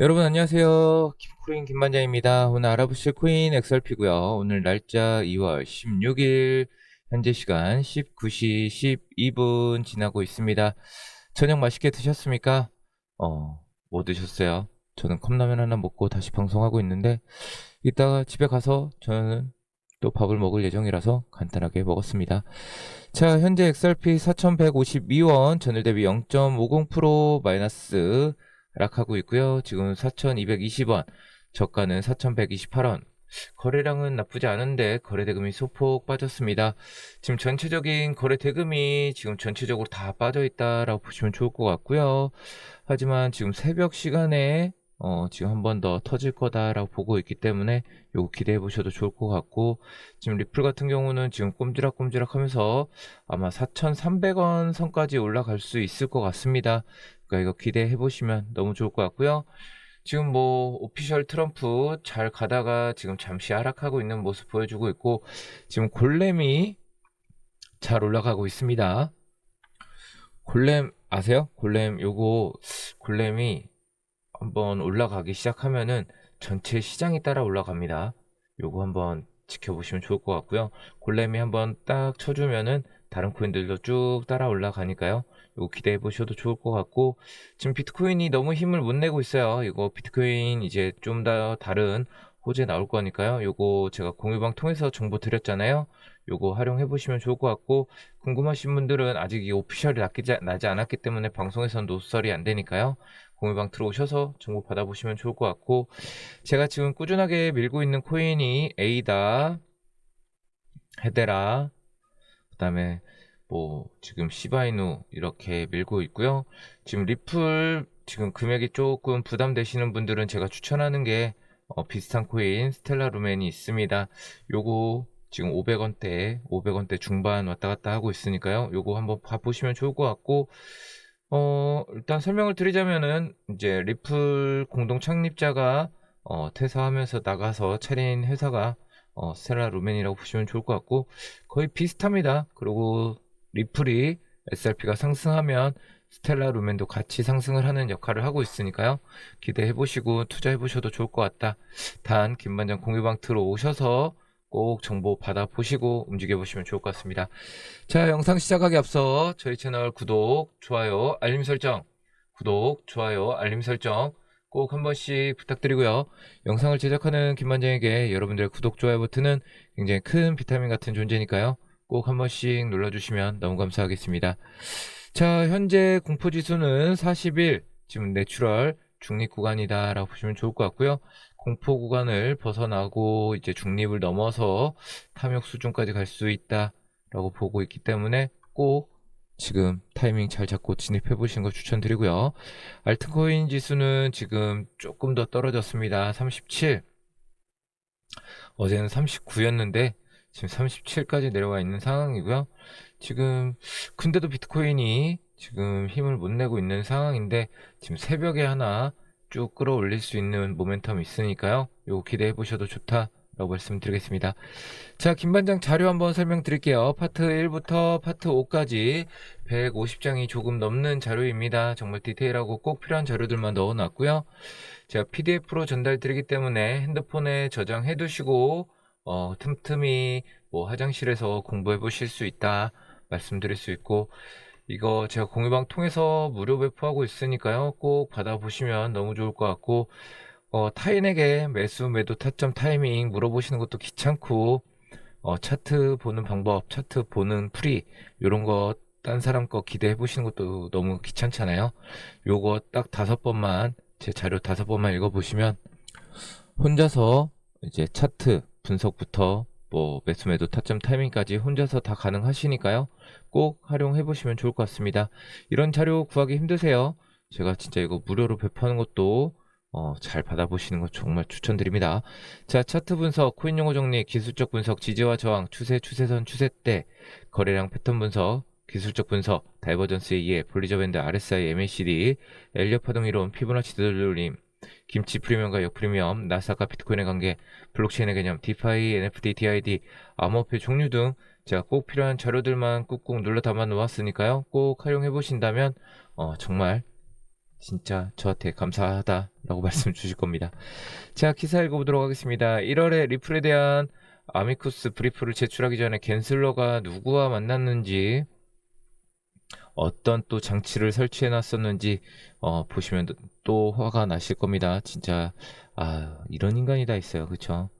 여러분 안녕하세요. 코인 김반장입니다. 오늘 알아보실 코인 XRP고요. 오늘 날짜 2월 16일 현재 시간 19시 12분 지나고 있습니다. 저녁 맛있게 드셨습니까? 어, 뭐 드셨어요? 저는 컵라면 하나 먹고 다시 방송하고 있는데 이따가 집에 가서 저는 또 밥을 먹을 예정이라서 간단하게 먹었습니다. 자, 현재 XRP 4,152원, 전일 대비 0.50% 마이너스 하 락하고 있고요. 지금 4,220원, 저가는 4,128원. 거래량은 나쁘지 않은데 거래 대금이 소폭 빠졌습니다. 지금 전체적인 거래 대금이 지금 전체적으로 다 빠져 있다라고 보시면 좋을 것 같고요. 하지만 지금 새벽 시간에 어, 지금 한 번 더 터질 거다라고 보고 있기 때문에 요거 기대해 보셔도 좋을 것 같고 지금 리플 같은 경우는 지금 꼼지락꼼지락 하면서 아마 4,300원 선까지 올라갈 수 있을 것 같습니다. 그러니까 이거 기대해 보시면 너무 좋을 것 같고요. 지금 뭐 오피셜 트럼프 잘 가다가 지금 잠시 하락하고 있는 모습 보여주고 있고 지금 골렘이 잘 올라가고 있습니다. 골렘 아세요? 골렘 요거 골렘이 한번 올라가기 시작하면은 전체 시장이 따라 올라갑니다. 요거 한번 지켜보시면 좋을 것 같고요. 골렘이 한번 딱 쳐주면은 다른 코인들도 쭉 따라 올라가니까요. 이거 기대해 보셔도 좋을 것 같고 지금 비트코인이 너무 힘을 못 내고 있어요. 이거 비트코인 이제 좀 더 다른 호재 나올 거니까요. 요거 제가 공유방 통해서 정보 드렸잖아요. 요거 활용해 보시면 좋을 것 같고 궁금하신 분들은 아직 이 오피셜이 나지, 않았기 때문에 방송에선 노설이 안 되니까요. 공유방 들어오셔서 정보 받아보시면 좋을 것 같고 제가 지금 꾸준하게 밀고 있는 코인이 에이다, 헤데라, 그 다음에 뭐 지금 시바이누 이렇게 밀고 있고요. 지금 리플 지금 금액이 조금 부담되시는 분들은 제가 추천하는 게 어, 비슷한 코인 스텔라 루멘이 있습니다. 요거 지금 500원대, 500원대 중반 왔다 갔다 하고 있으니까요. 요거 한번 봐보시면 좋을 것 같고 어, 일단 설명을 드리자면은 이제 리플 공동 창립자가 어, 퇴사하면서 나가서 차린 회사가 어, 스텔라 루멘이라고 보시면 좋을 것 같고 거의 비슷합니다. 그리고 리플이 SRP가 상승하면 스텔라 루멘도 같이 상승을 하는 역할을 하고 있으니까요. 기대해 보시고 투자해 보셔도 좋을 것 같다. 단 김반장 공유방 들어오셔서 꼭 정보 받아 보시고 움직여 보시면 좋을 것 같습니다. 자, 영상 시작하기 앞서 저희 채널 구독, 좋아요, 알림 설정, 구독, 좋아요, 알림 설정 꼭 한 번씩 부탁드리고요. 영상을 제작하는 김반장에게 여러분들의 구독, 좋아요 버튼은 굉장히 큰 비타민 같은 존재니까요. 꼭 한 번씩 눌러주시면 너무 감사하겠습니다. 자, 현재 공포지수는 41, 지금 내추럴 중립 구간이다 라고 보시면 좋을 것 같고요. 공포 구간을 벗어나고 이제 중립을 넘어서 탐욕 수준까지 갈 수 있다 라고 보고 있기 때문에 꼭 지금 타이밍 잘 잡고 진입해 보시는 거 추천드리고요. 알트코인 지수는 지금 조금 더 떨어졌습니다. 37. 어제는 39였는데 지금 37까지 내려와 있는 상황이고요. 지금 근데도 비트코인이 지금 힘을 못 내고 있는 상황인데 지금 새벽에 하나 쭉 끌어올릴 수 있는 모멘텀이 있으니까요. 요거 기대해 보셔도 좋다 라고 말씀드리겠습니다. 자, 김반장 자료 한번 설명드릴게요. 파트 1부터 파트 5까지 150장이 조금 넘는 자료입니다. 정말 디테일하고 꼭 필요한 자료들만 넣어놨고요. 제가 PDF로 전달드리기 때문에 핸드폰에 저장해 두시고 어, 틈틈이 뭐 화장실에서 공부해 보실 수 있다 말씀드릴 수 있고 이거 제가 공유방 통해서 무료 배포하고 있으니까요. 꼭 받아보시면 너무 좋을 것 같고 어, 타인에게 매수 매도 타점 타이밍 물어보시는 것도 귀찮고 어, 차트 보는 방법, 차트 보는 풀이 이런 거 딴 사람 거 기대해 보시는 것도 너무 귀찮잖아요. 요거 딱 다섯 번만 제 자료 다섯 번만 읽어 보시면 혼자서 이제 차트 분석부터 뭐 매수 매도 타점 타이밍까지 혼자서 다 가능하시니까요. 꼭 활용해 보시면 좋을 것 같습니다. 이런 자료 구하기 힘드세요. 제가 진짜 이거 무료로 배포하는 것도 어, 잘 받아보시는 거 정말 추천드립니다. 자, 차트 분석, 코인 용어 정리, 기술적 분석, 지지와 저항, 추세, 추세선, 추세대, 거래량 패턴 분석, 기술적 분석, 다이버전스의 이해, 볼리저 밴드, RSI, MACD, 엘리어 파동 이론, 피보나치 되돌림, 김치 프리미엄과 역프리미엄, 나스닥과 비트코인의 관계, 블록체인의 개념, 디파이, NFT, DID, 암호화폐 종류 등 제가 꼭 필요한 자료들만 꾹꾹 눌러 담아 놓았으니까요. 꼭 활용해 보신다면 어, 정말 진짜 저한테 감사하다라고 말씀 주실 겁니다. 자, 기사 읽어보도록 하겠습니다. 1월에 리플에 대한 아미쿠스 브리프를 제출하기 전에 겐슬러가 누구와 만났는지 어떤 또 장치를 설치해 놨었는지 어, 보시면 또- 또 화가 나실 겁니다. 진짜 아 이런 인간이 다 있어요. 그쵸?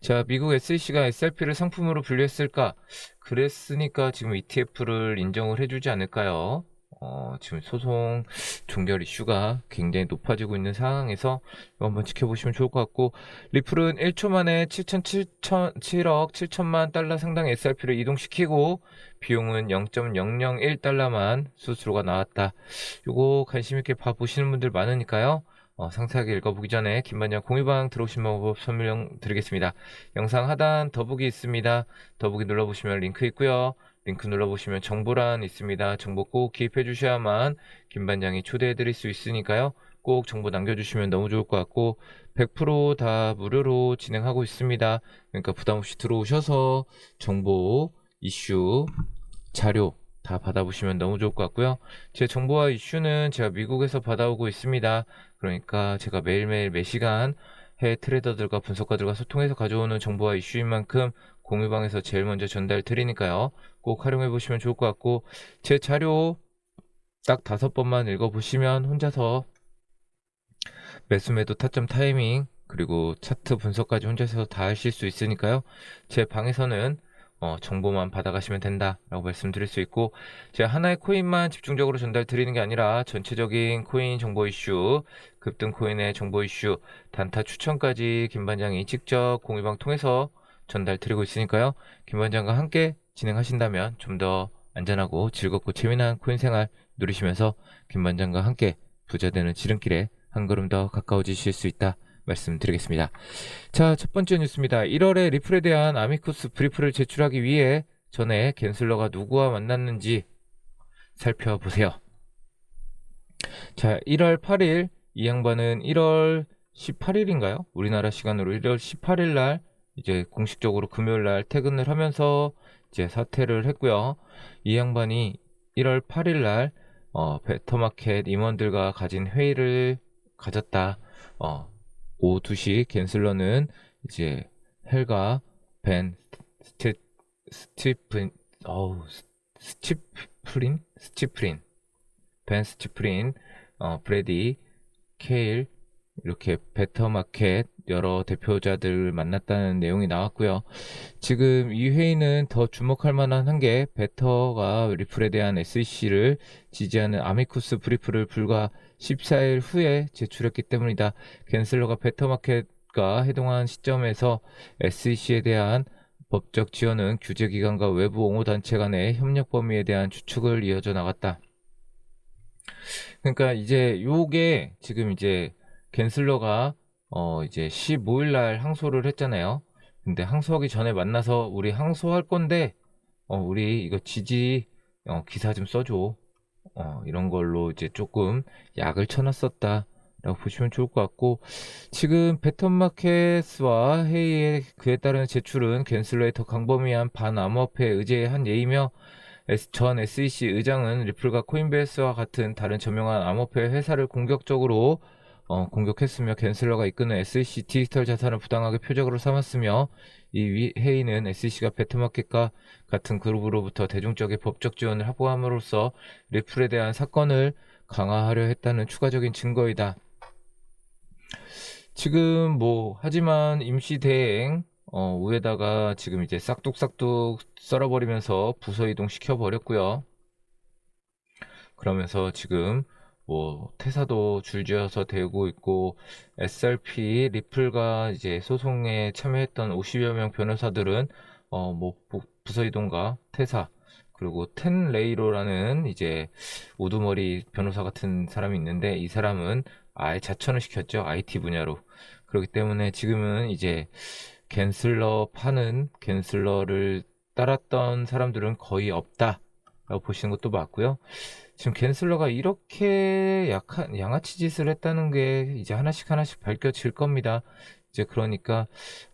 자 미국 SEC가 SRP를 상품으로 분류했을까? 그랬으니까 지금 ETF를 인정을 해주지 않을까요? 어, 지금 소송 종결 이슈가 굉장히 높아지고 있는 상황에서 이거 한번 지켜보시면 좋을 것 같고 리플은 1초 만에 7천 7천 7억 7천만 달러 상당의 SRP를 이동시키고 비용은 0.001달러만 수수료가 나왔다. 요거 관심 있게 봐보시는 분들 많으니까요. 어, 상세하게 읽어보기 전에 김반장 공유방 들어오신 방법 설명 드리겠습니다. 영상 하단 더보기 있습니다. 더보기 눌러보시면 링크 있고요. 링크 눌러보시면 정보란 있습니다. 정보 꼭 기입해 주셔야만 김반장이 초대해 드릴 수 있으니까요. 꼭 정보 남겨주시면 너무 좋을 것 같고 100%다 무료로 진행하고 있습니다. 그러니까 부담 없이 들어오셔서 정보, 이슈, 자료 다 받아보시면 너무 좋을 것 같고요. 제 정보와 이슈는 제가 미국에서 받아오고 있습니다. 그러니까 제가 매일매일 매시간 해외 트레이더들과 분석가들과 소통해서 가져오는 정보와 이슈인 만큼 공유방에서 제일 먼저 전달 드리니까요. 꼭 활용해 보시면 좋을 것 같고 제 자료 딱 다섯 번만 읽어 보시면 혼자서 매수매도 타점 타이밍 그리고 차트 분석까지 혼자서 다 하실 수 있으니까요. 제 방에서는 어, 정보만 받아가시면 된다라고 말씀드릴 수 있고 제가 하나의 코인만 집중적으로 전달 드리는 게 아니라 전체적인 코인 정보 이슈, 급등 코인의 정보 이슈, 단타 추천까지 김 반장이 직접 공유방 통해서 전달 드리고 있으니까요. 김 반장과 함께 진행하신다면 좀 더 안전하고 즐겁고 재미난 코인 생활 누리시면서 김 반장과 함께 부자 되는 지름길에 한 걸음 더 가까워지실 수 있다 말씀드리겠습니다. 자, 첫 번째 뉴스입니다. 1월에 리플에 대한 아미쿠스 브리프를 제출하기 위해 전에 겐슬러가 누구와 만났는지 살펴보세요. 자, 1월 8일 이 양반은 1월 18일인가요? 우리나라 시간으로 1월 18일 날 이제 공식적으로 금요일 날 퇴근을 하면서 이제 사퇴를 했고요. 이 양반이 1월 8일 날 어, 베터마켓 임원들과 가진 회의를 가졌다. 어, 오후 2시 겐슬러는 이제 헬가 벤 스티 스티픈 어우 스티프린 스티프린 벤 스티프린 어 브레디 케일 이렇게 베터마켓 여러 대표자들 만났다는 내용이 나왔고요. 지금 이 회의는 더 주목할 만한 한 게 베터가 리플에 대한 SEC를 지지하는 아미쿠스 브리프를 불과 14일 후에 제출했기 때문이다. 겐슬러가 베터마켓과 해동한 시점에서 SEC에 대한 법적 지원은 규제기관과 외부 옹호단체 간의 협력 범위에 대한 추측을 이어져 나갔다. 그러니까 이제 요게 지금 이제 겐슬러가 어 이제 15일 날 항소를 했잖아요. 근데 항소하기 전에 만나서 우리 항소할 건데 어 우리 이거 지지 어 기사 좀 써줘. 어 이런 걸로 이제 조금 약을 쳐놨었다. 라고 보시면 좋을 것 같고 지금 베턴마켓과 회의에 그에 따른 제출은 겐슬러의 더 강범위한 반암호화폐 의제의 한 예이며 전 SEC 의장은 리플과 코인베이스와 같은 다른 저명한 암호화폐 회사를 공격적으로 어, 공격했으며 겐슬러가 이끄는 SEC 디지털 자산을 부당하게 표적으로 삼았으며 이 위- 회의는 SEC가 베트마켓과 같은 그룹으로부터 대중적인 법적 지원을 확보함으로써 리플에 대한 사건을 강화하려 했다는 추가적인 증거이다. 지금 뭐 하지만 임시 대행 어, 위에다가 지금 이제 싹둑싹둑 썰어버리면서 부서 이동 시켜버렸고요. 그러면서 지금 뭐 퇴사도 줄지어서 되고 있고 SRP 리플과 이제 소송에 참여했던 50여 명 변호사들은 어 뭐 부서 이동과 퇴사 그리고 텐 레이로라는 이제 우두머리 변호사 같은 사람이 있는데 이 사람은 아예 자천을 시켰죠 IT 분야로 그렇기 때문에 지금은 이제 겐슬러 파는 겐슬러를 따랐던 사람들은 거의 없다라고 보시는 것도 맞고요. 지금 겐슬러가 이렇게 약한 양아치 짓을 했다는 게 이제 하나씩 하나씩 밝혀질 겁니다. 이제 그러니까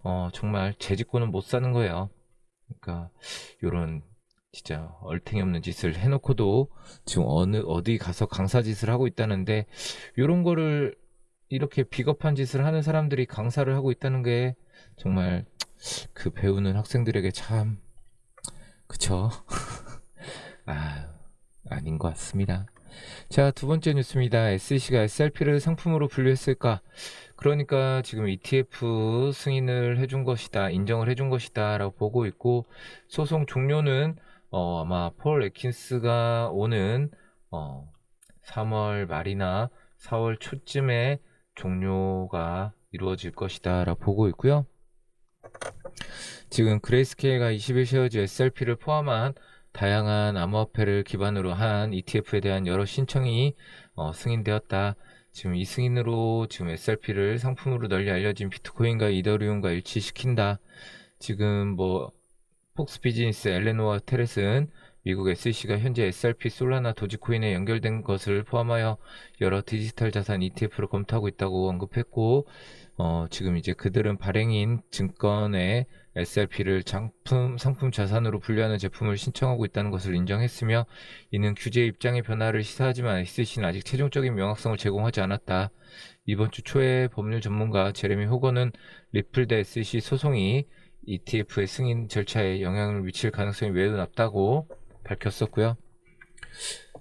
어 정말 재짓고는 못 사는 거예요. 그러니까 요런 진짜 얼탱이 없는 짓을 해놓고도 지금 어느 어디 가서 강사 짓을 하고 있다는데 이런 거를 이렇게 비겁한 짓을 하는 사람들이 강사를 하고 있다는 게 정말 그 배우는 학생들에게 참 그쵸 아 아닌 것 같습니다. 자, 두 번째 뉴스입니다. SEC가 SRP를 상품으로 분류했을까? 그러니까 지금 ETF 승인을 해준 것이다, 인정을 해준 것이다, 라고 보고 있고, 소송 종료는, 어, 아마 폴 에킨스가 오는, 어, 3월 말이나 4월 초쯤에 종료가 이루어질 것이다, 라고 보고 있고요. 지금 그레이스케일가 21쉐어즈 SRP를 포함한 다양한 암호화폐를 기반으로 한 ETF에 대한 여러 신청이 어, 승인되었다. 지금 이 승인으로 지금 SRP를 상품으로 널리 알려진 비트코인과 이더리움과 일치시킨다. 지금 뭐 폭스 비즈니스 엘레노와 테레스는 미국 SEC가 현재 SRP 솔라나 도지코인에 연결된 것을 포함하여 여러 디지털 자산 ETF를 검토하고 있다고 언급했고 어, 지금 이제 그들은 발행인 증권에 SRP를 장품, 상품 자산으로 분류하는 제품을 신청하고 있다는 것을 인정했으며 이는 규제 입장의 변화를 시사하지만 SEC는 아직 최종적인 명확성을 제공하지 않았다. 이번 주 초에 법률 전문가 제레미 호거는 리플 대 SEC 소송이 ETF의 승인 절차에 영향을 미칠 가능성이 매우 낮다고 밝혔었고요.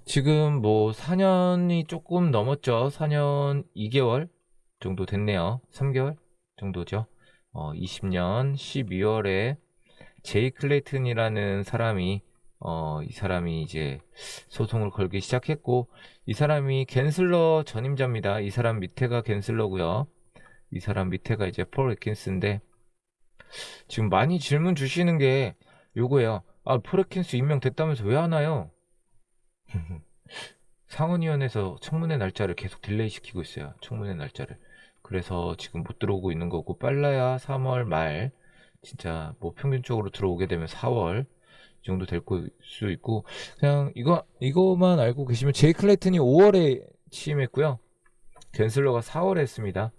지금 뭐 4년이 조금 넘었죠. 4년 2개월 정도 됐네요. 3개월 정도죠. 어, 20년 12월에 제이 클레이튼이라는 사람이 어, 이 사람이 이제 소송을 걸기 시작했고 이 사람이 겐슬러 전임자입니다. 이 사람 밑에가 겐슬러고요. 이 사람 밑에가 이제 폴 에킨스인데 지금 많이 질문 주시는 게 요거예요. 아, 폴 에킨스 임명됐다면서 왜 하나요? 상원위원회에서 청문회 날짜를 계속 딜레이 시키고 있어요. 청문회 날짜를. 그래서 지금 못 들어오고 있는 거고 빨라야 3월 말 진짜 뭐 평균적으로 들어오게 되면 4월 이 정도 될 수 있고 그냥 이거 이거만 알고 계시면 제이 클레이튼이 5월에 취임했고요. 겐슬러가 4월에 했습니다.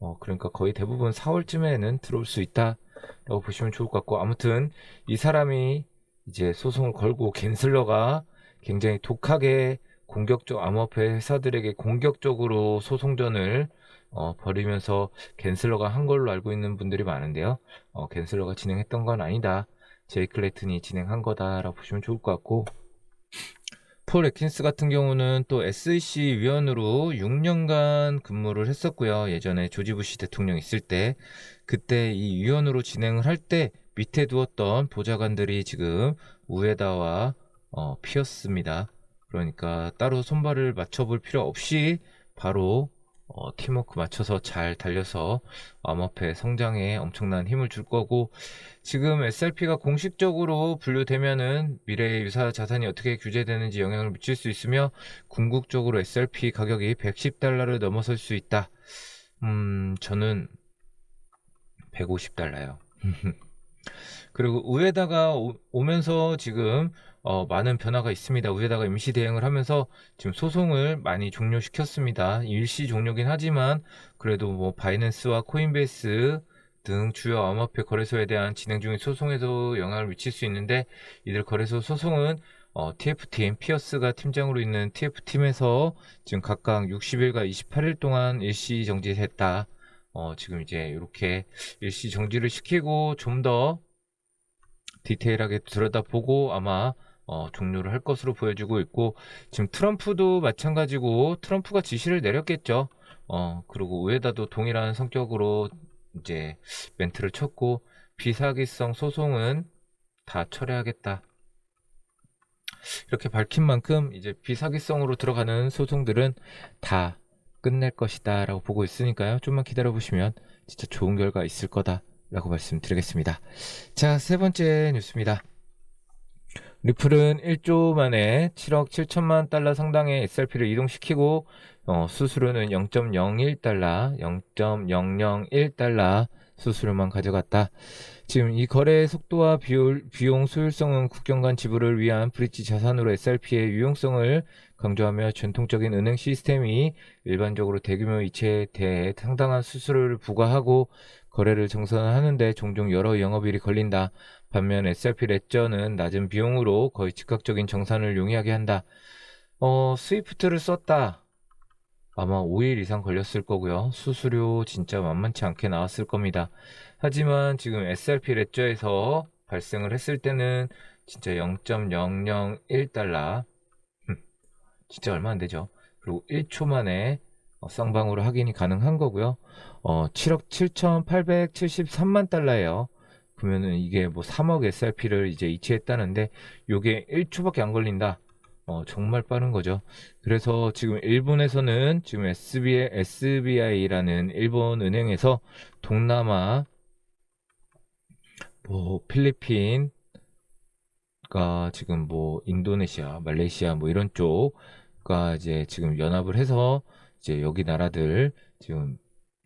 어 그러니까 거의 대부분 4월쯤에는 들어올 수 있다라고 보시면 좋을 것 같고 아무튼 이 사람이 이제 소송을 걸고 겐슬러가 굉장히 독하게 공격적 암호화폐 회사들에게 공격적으로 소송전을 어, 벌이면서 겐슬러가 한 걸로 알고 있는 분들이 많은데요. 어, 겐슬러가 진행했던 건 아니다. 제이 클레이튼이 진행한 거다라고 보시면 좋을 것 같고 폴 에킨스 같은 경우는 또 SEC 위원으로 6년간 근무를 했었고요. 예전에 조지 부시 대통령 있을 때 그때 이 위원으로 진행을 할 때 밑에 두었던 보좌관들이 지금 우에다와 어, 피었습니다. 그러니까 따로 손발을 맞춰볼 필요 없이 바로 어, 팀워크 맞춰서 잘 달려서 암호화폐 성장에 엄청난 힘을 줄 거고 지금 SRP가 공식적으로 분류되면은 미래의 유사 자산이 어떻게 규제되는지 영향을 미칠 수 있으며 궁극적으로 SRP 가격이 110달러를 넘어설 수 있다. 음, 저는 150달러요. 그리고 우에다가 오, 면서 지금 어, 많은 변화가 있습니다. 우에다가 임시 대응을 하면서 지금 소송을 많이 종료시켰습니다. 일시 종료긴 하지만 그래도 뭐 바이낸스와 코인베이스 등 주요 암호화폐 거래소에 대한 진행 중인 소송에도 영향을 미칠 수 있는데 이들 거래소 소송은 어, TF팀, 피어스가 팀장으로 있는 TF팀에서 지금 각각 60일과 28일 동안 일시 정지했다. 어, 지금 이제 이렇게 일시 정지를 시키고 좀 더 디테일하게 들여다보고 아마 어, 종료를 할 것으로 보여지고 있고 지금 트럼프도 마찬가지고 트럼프가 지시를 내렸겠죠. 어, 그리고 우에다도 동일한 성격으로 이제 멘트를 쳤고 비사기성 소송은 다 철회하겠다. 이렇게 밝힌 만큼 이제 비사기성으로 들어가는 소송들은 다 끝낼 것이다 라고 보고 있으니까요. 좀만 기다려 보시면 진짜 좋은 결과 있을 거다 라고 말씀드리겠습니다. 자, 세 번째 뉴스입니다. 리플은 1조 만에 7억 7천만 달러 상당의 SRP를 이동시키고 어, 수수료는 0.01달러, 0.001달러 수수료만 가져갔다. 지금 이 거래 속도와 비율, 비용 소율성은 국경 간 지불을 위한 브릿지 자산으로 SRP의 유용성을 강조하며 전통적인 은행 시스템이 일반적으로 대규모 이체에 대해 상당한 수수료를 부과하고 거래를 정산하는데 종종 여러 영업일이 걸린다. 반면 SRP 레저는 낮은 비용으로 거의 즉각적인 정산을 용이하게 한다. 어, 스위프트를 썼다. 아마 5일 이상 걸렸을 거고요. 수수료 진짜 만만치 않게 나왔을 겁니다. 하지만 지금 SRP 레저에서 발생을 했을 때는 진짜 0.001달러. 진짜 얼마 안 되죠. 그리고 1초 만에 어, 쌍방으로 확인이 가능한 거고요. 어, 7억 7,873만 달러예요. 그러면은 이게 뭐 3억 SRP를 이제 이체했다는데 요게 1초밖에 안 걸린다. 어, 정말 빠른 거죠. 그래서 지금 일본에서는 지금 SBI, SBI라는 일본 은행에서 동남아, 뭐 필리핀, 가 지금 뭐 인도네시아, 말레이시아 뭐 이런 쪽가 이제 지금 연합을 해서 이제 여기 나라들 지금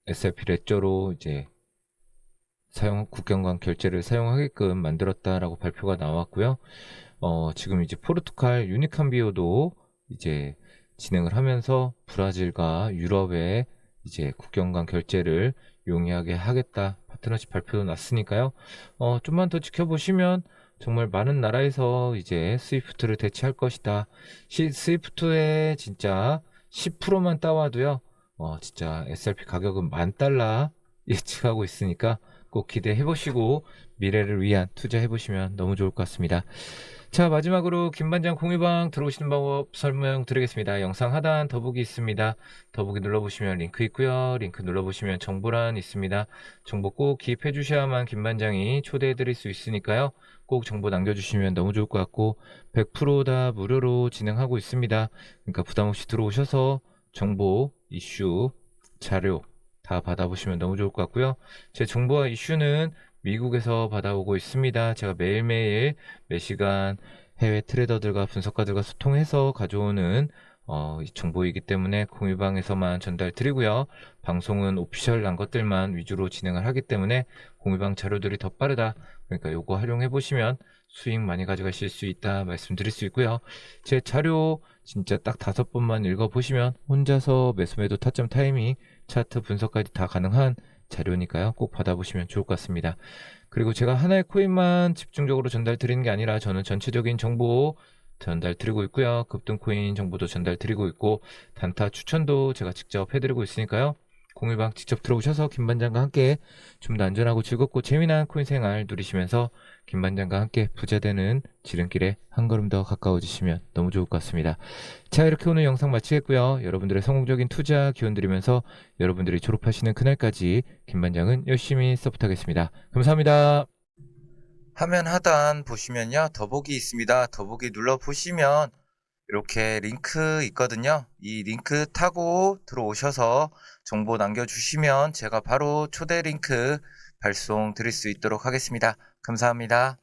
SRP 레저로 이제 사용 국경 간 결제를 사용하게끔 만들었다라고 발표가 나왔고요. 어, 지금 이제 포르투갈 유니캄비오도 이제 진행을 하면서 브라질과 유럽의 이제 국경간 결제를 용이하게 하겠다 파트너십 발표도 났으니까요. 어, 좀만 더 지켜보시면 정말 많은 나라에서 이제 스위프트를 대체할 것이다. 시, 스위프트에 진짜 10%만 따와도요. 어, 진짜 SRP 가격은 만 달러 예측하고 있으니까 꼭 기대해 보시고 미래를 위한 투자해 보시면 너무 좋을 것 같습니다. 자, 마지막으로 김반장 공유방 들어오시는 방법 설명드리겠습니다. 영상 하단 더보기 있습니다. 더보기 눌러보시면 링크 있고요. 링크 눌러보시면 정보란 있습니다. 정보 꼭 기입해 주셔야만 김반장이 초대해 드릴 수 있으니까요. 꼭 정보 남겨주시면 너무 좋을 것 같고 100%다 무료로 진행하고 있습니다. 그러니까 부담 없이 들어오셔서 정보, 이슈, 자료 다 받아보시면 너무 좋을 것 같고요. 제 정보와 이슈는 미국에서 받아오고 있습니다. 제가 매일매일 몇 시간 해외 트레이더들과 분석가들과 소통해서 가져오는 어, 이 정보이기 때문에 공유방에서만 전달 드리고요. 방송은 오피셜한 것들만 위주로 진행을 하기 때문에 공유방 자료들이 더 빠르다. 그러니까 요거 활용해 보시면 수익 많이 가져가실 수 있다 말씀드릴 수 있고요. 제 자료 진짜 딱 다섯 번만 읽어 보시면 혼자서 매수매도 타점 타이밍 차트 분석까지 다 가능한 자료니까요. 꼭 받아보시면 좋을 것 같습니다. 그리고 제가 하나의 코인만 집중적으로 전달 드리는 게 아니라 저는 전체적인 정보 전달 드리고 있고요. 급등 코인 정보도 전달 드리고 있고 단타 추천도 제가 직접 해드리고 있으니까요. 공유방 직접 들어오셔서 김반장과 함께 좀 더 안전하고 즐겁고 재미난 코인 생활 누리시면서 김반장과 함께 부자되는 지름길에 한 걸음 더 가까워지시면 너무 좋을 것 같습니다. 자 이렇게 오늘 영상 마치겠고요. 여러분들의 성공적인 투자 기원 드리면서 여러분들이 졸업하시는 그날까지 김반장은 열심히 서포트하겠습니다. 감사합니다. 화면 하단 보시면요 더보기 있습니다. 더보기 눌러 보시면 이렇게 링크 있거든요. 이 링크 타고 들어오셔서 정보 남겨주시면 제가 바로 초대 링크 발송 드릴 수 있도록 하겠습니다. 감사합니다.